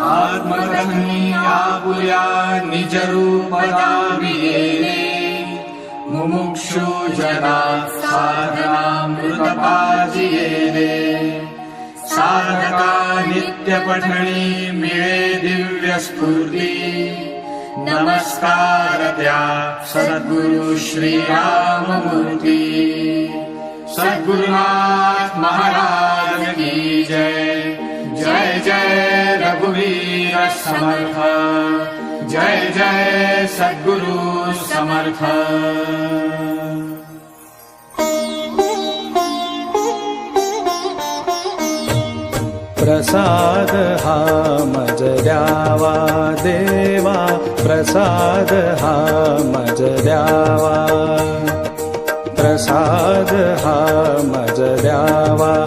आत्मकथनी आपुल्या निज मुमुक्षु जना साधनामृतपाजियेने साधका नित्य पठणी मिळे दिव्य स्फूर्ती। नमस्कार त्या सद्गुरु श्रीराममूर्ती। सद्गुरुनाथ महाराज समर्थ। जय जय सद्गुरु समर्थ। प्रसाद हा मजद्यावा देवा। प्रसाद हा मजद्यावा। प्रसाद हा मजद्यावा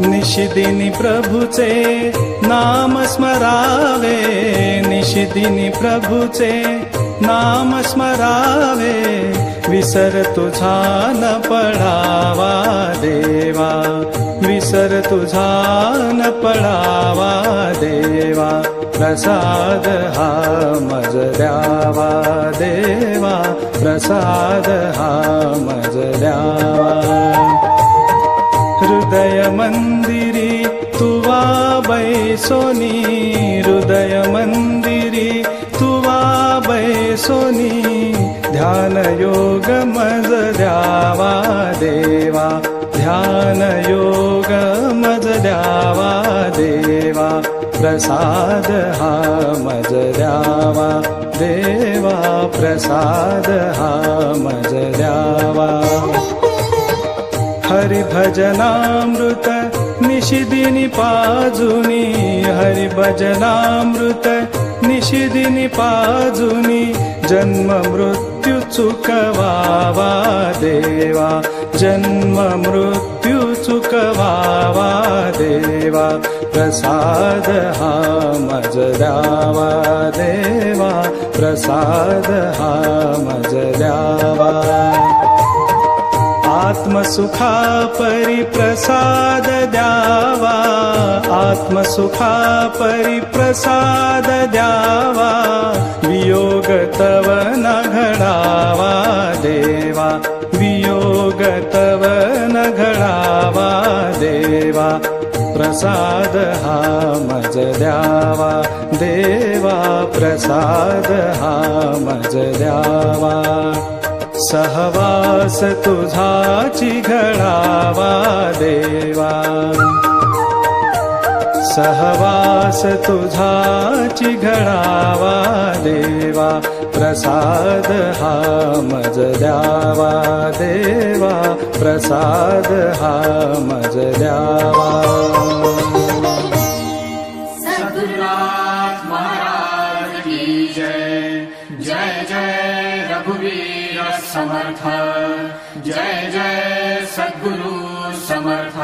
निशिदिनी प्रभूचे नाम स्मरावे निशिदिनी प्रभूचे नाम स्मरावे विसर तुझा न पडावा देवा विसर तुझा न पडावा देवा प्रसाद हा मज द्यावा देवा प्रसाद हा मज द्यावा मिरि तु वा बै सोनी हृदय मन्दिरी तु बै सोनी ध्यान ध्यानयोगमज द्यावा देवा ध्यानयोग मेवा प्रसादः हा देवा प्रसाद हा मज द्यावा हरिभजनामृत निशिदिनी पाजुनी हरिभजनामृत निशिदिनी पाजुनी जन्म मृत्यू चुकवावा देवा। जन्म मृत्यू चुकवावा देवा। प्रसाद हा मज द्यावा देवा। प्रसाद हा मज द्यावा आत्मसुखा परिप्रसाद द्यावा. आत्मसुखा परिप्रसाद द्यावा. वियोग तव न घडावा देवा. वियोग तव न घडावा देवा. प्रसाद हा मज द्यावा. देवा प्रसाद हा मज द्यावा. सहवास तुझाची घडावा देवा. सहवास तुझाची घडावा देवा. प्रसाद हा मज द्यावा देवा. प्रसाद हा मज द्यावा. महाराज की जय. जय जय. ीर समर्थ जय जय सद्गुरु समर्थ।